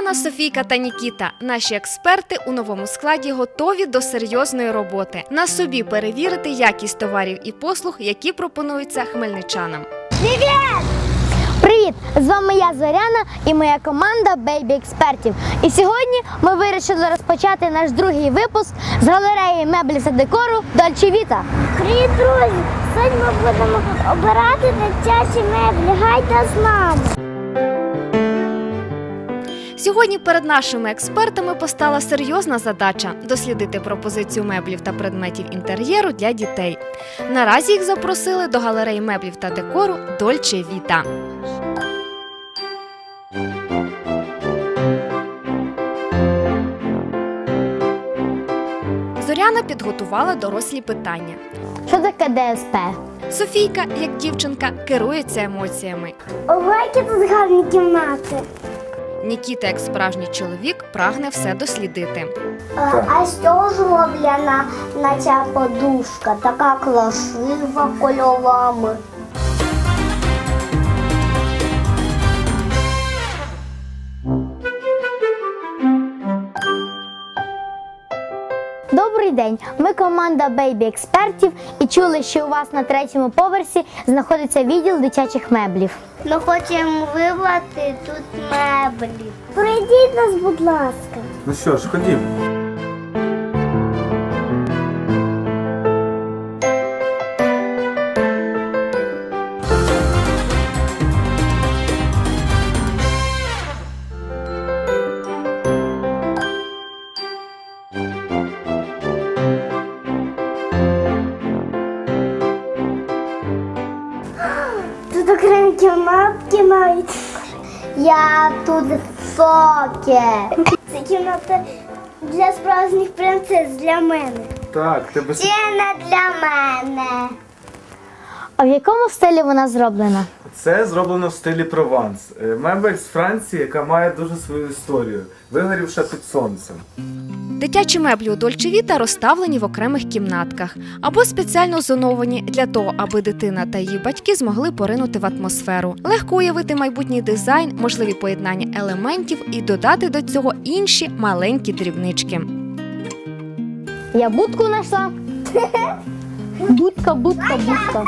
Зоряна, Софійка та Нікіта, наші експерти у новому складі готові до серйозної роботи. На собі перевірити якість товарів і послуг, які пропонуються хмельничанам. Привіт! З вами я Зоряна і моя команда Бейбі Експертів. І сьогодні ми вирішили розпочати наш другий випуск з галереї меблів та декору Дольче Віта. Привіт, друзі! Сьогодні ми будемо обирати дитячі меблі. Гайда з нами! Сьогодні перед нашими експертами постала серйозна задача дослідити пропозицію меблів та предметів інтер'єру для дітей. Наразі їх запросили до галереї меблів та декору Дольче Віта. Зоряна підготувала дорослі питання. Що таке ДСП? Софійка, як дівчинка, керується емоціями. Ого, які тут гарні кімнати. Нікіта, як справжній чоловік, прагне все дослідити. А, а з чого зроблена на ця подушка? Така красива кольорами. Добрий день! Ми команда Бейбі Експертів і чули, що у вас на третьому поверсі знаходиться відділ дитячих меблів. Ми хочемо вибрати тут меблі. Прийдіть нас, будь ласка. Ну що ж, ходім. Окремі кімнатки навіть. Я тут соки. Це кімната для справжніх принцес для мене. Так, тебе Це не для мене. А в якому стилі вона зроблена? це зроблено в стилі Прованс. Е, Мебель з Франції, яка має дуже свою історію, вигорівша під сонцем. Дитячі меблі у Дольче Віта розставлені в окремих кімнатках або спеціально зоновані для того, аби дитина та її батьки змогли поринути в атмосферу, легко уявити майбутній дизайн, можливі поєднання елементів і додати до цього інші маленькі дрібнички. Я будку знайшла. Будка, будка, будка.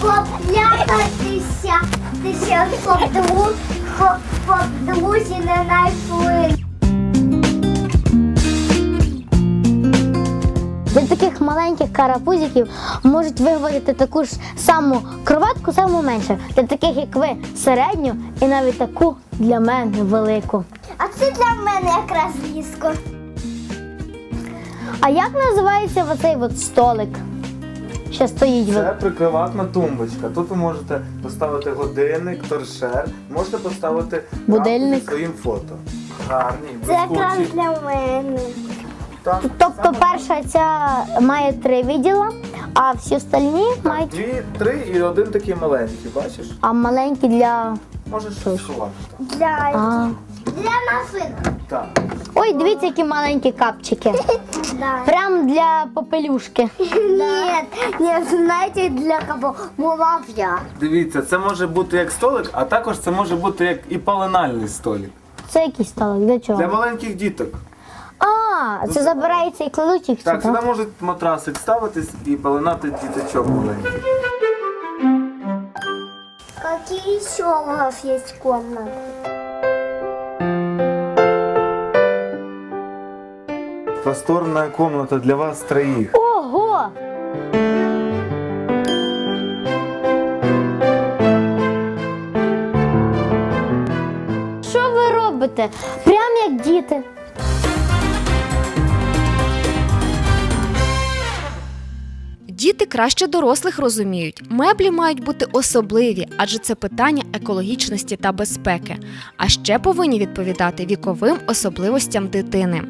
Поплякатися, тися подру, подрузі не знайшли. Для таких маленьких карапузиків можуть виготовити таку ж саму кроватку, саму менше. Для таких, як ви, середню і навіть таку для мене велику. А це для мене якраз ліжко. А як називається оцей от столик, що стоїть? Це от? прикриватна тумбочка. Тут ви можете поставити годинник, торшер, можете поставити Будильник. зі своїм фото. Гарні, Це якраз для мене. Так, Тобто саме перша ця має три відділа, а всі остальні мають. Дві, три і один такий маленький, бачиш? А маленькі для. Можеш щось сховати там. Для, А. для машин. Так. Ой, дивіться, які маленькі капчики. Да. Прям для попелюшки. Нет, нет, знаете, для кого? Муравья. Дивіться, це може бути як столик, а також це може бути як і паленальний столик. Це який столик? Для чого? Для маленьких діток. А, це забирається і кладуть їх Так, сюди. сюди можуть матрасик ставитись і пеленати діточок маленьких. Какие еще у вас есть комнаты? Просторная комната для вас троих. Ого! Що ви робите? Прям як діти. Діти краще дорослих розуміють, меблі мають бути особливі, адже це питання екологічності та безпеки. А ще повинні відповідати віковим особливостям дитини.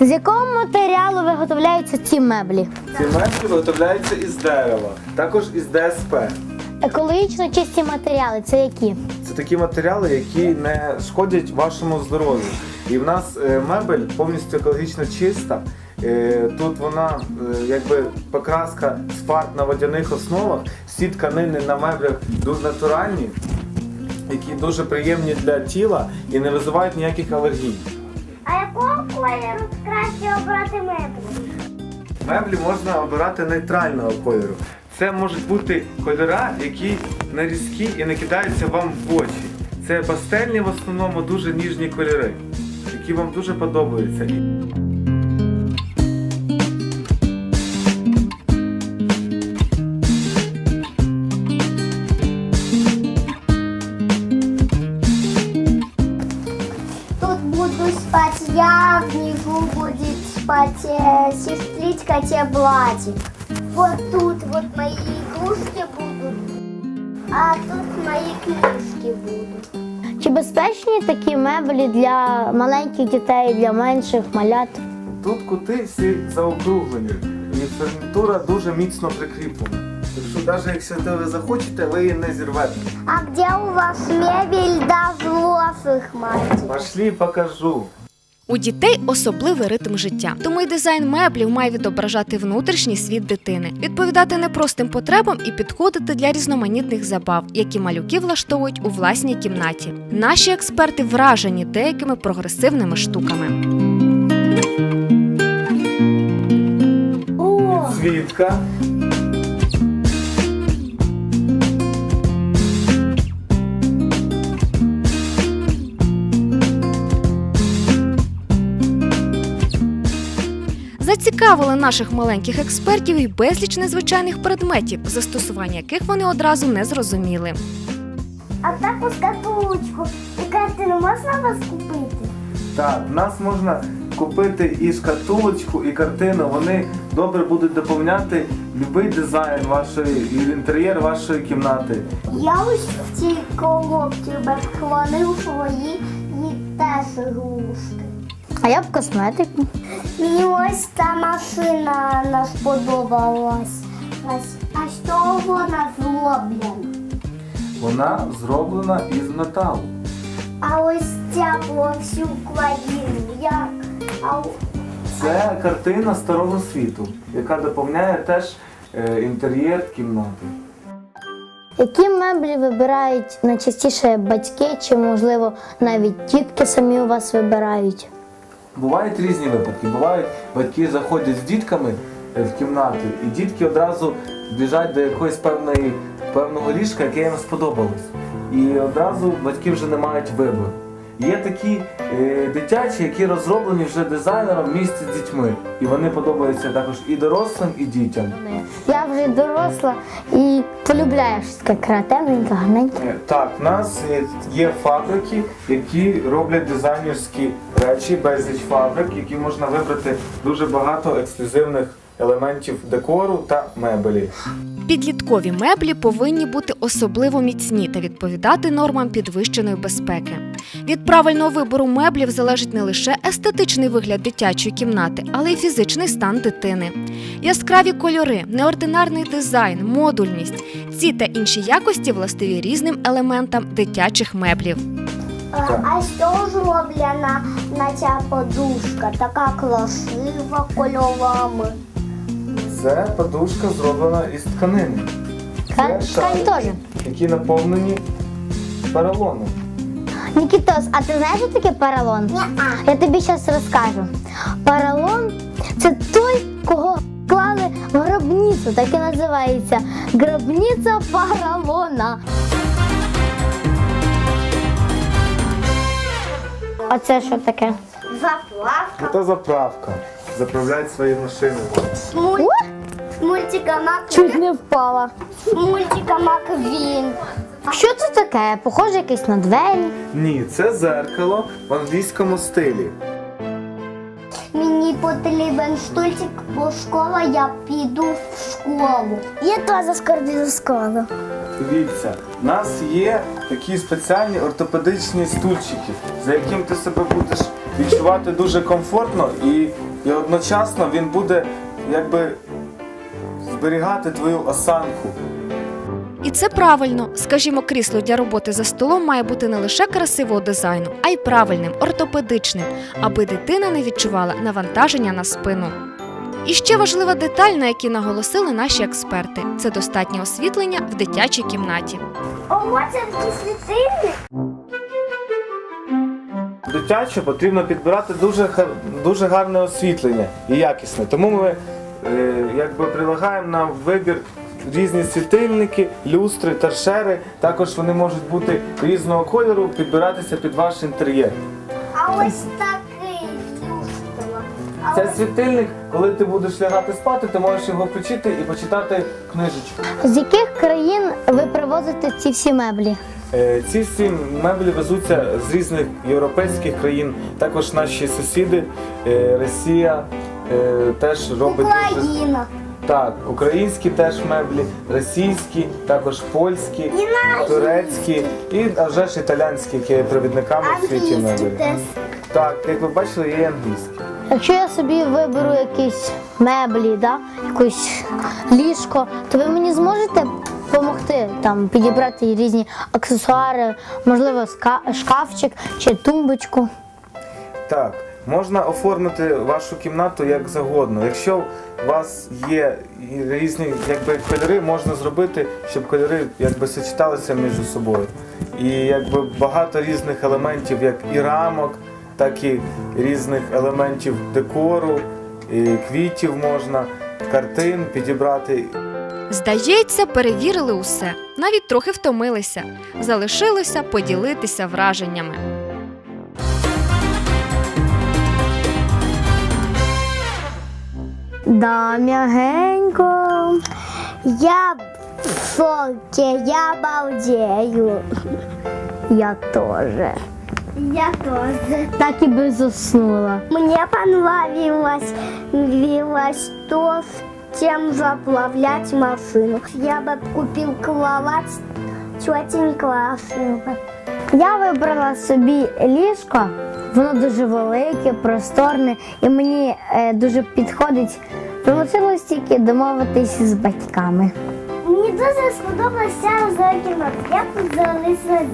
З якого матеріалу виготовляються ці меблі? Ці меблі виготовляються із дерева, також із ДСП. Екологічно чисті матеріали це які? Це такі матеріали, які не шкодять вашому здоров'ю. І в нас е, мебель повністю екологічно чиста. Е, Тут вона е, якби покраска з фарб на водяних основах, всі тканини на меблях дуже натуральні, які дуже приємні для тіла і не визивають ніяких алергій. А якого кольору краще обрати меблі? Меблі можна обирати нейтрального кольору. Це можуть бути кольора, які не різкі і не кидаються вам в очі. Це пастельні в основному дуже ніжні кольори, які вам дуже подобаються. Э, сестричка Теблатик. Вот тут вот мои игрушки будут, а тут мои книжки будут. Чи безпечні такі меблі для маленьких дітей, для менших малят? Тут кути всі заокруглені, і фурнітура дуже міцно прикріплена. Так що навіть якщо ви захочете, ви її не зірвете. А где у вас мебель для взрослых, мальчик? Пошли, покажу. У дітей особливий ритм життя, тому й дизайн меблів має відображати внутрішній світ дитини, відповідати непростим потребам і підходити для різноманітних забав, які малюки влаштовують у власній кімнаті. Наші експерти вражені деякими прогресивними штуками. О, Свідка. Зацікавили наших маленьких експертів і безліч незвичайних предметів, застосування яких вони одразу не зрозуміли. а таку скатулочку і картину можна у вас купити? Так, в нас можна купити і шкатулочку, і картину. Вони добре будуть доповняти будь-який дизайн вашої і інтер'єр вашої кімнати. Я ось в цій коробці схвалив свої і теж ігрушки. А я б косметику. Мені ось ця машина не сподобалась. А що вона зроблена? Вона зроблена із металу. А ось ця по всю кладіну. Як? А Це картина старого світу, яка доповняє теж е, інтер'єр кімнати. Які меблі вибирають найчастіше батьки, чи можливо навіть тітки самі у вас вибирають? Бувають різні випадки. Бувають батьки заходять з дітками е, в кімнату, і дітки одразу біжать до якоїсь певної певного ліжка, яке їм сподобалось. І одразу батьки вже не мають вибору. Є такі е, дитячі, які розроблені вже дизайнером в місті з дітьми. І вони подобаються також і дорослим, і дітям. Я вже доросла і полюбляю щось таке креативненьке, гарненьке. Е, Так, в нас е, є фабрики, які роблять дизайнерські речі, безліч фабрик, які можна вибрати дуже багато ексклюзивних елементів декору та мебелі. Підліткові меблі повинні бути особливо міцні та відповідати нормам підвищеної безпеки. Від правильного вибору меблів залежить не лише естетичний вигляд дитячої кімнати, але й фізичний стан дитини. Яскраві кольори, неординарний дизайн, модульність ці та інші якості властиві різним елементам дитячих меблів. А, а що зроблена на ця подушка? Така красива кольорами. Це подушка зроблена із тканини. Ткань Це теж. які наповнені поролоном. Нікітос, а ти знаєш, що таке паралон? Я тобі зараз розкажу. Паралон це той, кого клали в гробницю, так і називається гробниця паралона. А це що таке? Заплавка. Це заправка. Заправляють свої машини. Муль- з мультика Мак... Чуть не впала. з мультика Маквін. Що це таке? Похоже якесь на двері. Ні, це зеркало в англійському стилі. Мені потрібен стульчик, бо школа я піду в школу. Я теж скоро піду в школу. Дивіться, в нас є такі спеціальні ортопедичні стульчики, за яким ти себе будеш відчувати дуже комфортно і, і одночасно він буде якби зберігати твою осанку. І це правильно. Скажімо, крісло для роботи за столом має бути не лише красивого дизайну, а й правильним, ортопедичним, аби дитина не відчувала навантаження на спину. І ще важлива деталь, на якій наголосили наші експерти: це достатнє освітлення в дитячій кімнаті. Ого, це світильник. Дитячу потрібно підбирати дуже, дуже гарне освітлення і якісне. Тому ми якби прилагаємо на вибір різні світильники, люстри, торшери. Також вони можуть бути різного кольору, підбиратися під ваш інтер'єр. А ось такий люстра. А Це ось світильник, коли ти будеш лягати спати, ти можеш його включити і почитати книжечку. З яких країн ви привозите ці всі меблі? Е, Ці всі меблі везуться з різних європейських країн. Також наші сусіди, е, Росія е, теж робить дуже Україна. так, українські теж меблі, російські, також польські, І турецькі і а вже ж італійські, які є провідниками в світі меблі. теж. Так, як ви бачили, є і англійські. Якщо я собі виберу якісь меблі, да? якусь ліжко, то ви мені зможете допомогти там підібрати різні аксесуари, можливо, шкафчик чи тумбочку. Так, можна оформити вашу кімнату як завгодно. Якщо у вас є різні якби, кольори, можна зробити, щоб кольори якби, сочеталися між собою. І якби, багато різних елементів, як і рамок, так і різних елементів декору, і квітів можна, картин підібрати. Здається, перевірили усе, навіть трохи втомилися. Залишилося поділитися враженнями. Да, м'ягенько. Я в шоке, я балдею. Я теж. Я тоже. Так і би заснула. Мне понравилось, понравилось то, чем заплавлять машину. Я бы купил кровать, очень классную. Я вибрала собі ліжко, воно дуже велике, просторне і мені е, дуже підходить. Залишилось тільки домовитись з батьками. Мені дуже сподобався кімната. Я тут залишилась.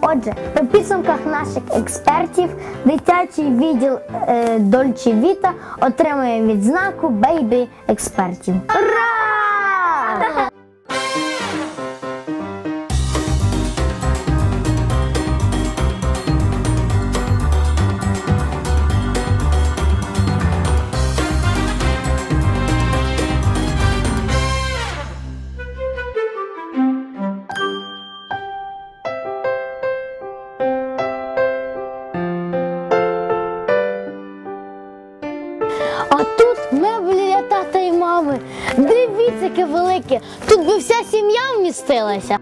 Отже, по підсумках наших експертів, дитячий відділ е, Дольче Віта отримує відзнаку Бейбі експертів. Ура! А тут меблі для тата і мами. Дивіться, яке велике. Тут би вся сім'я вмістилася.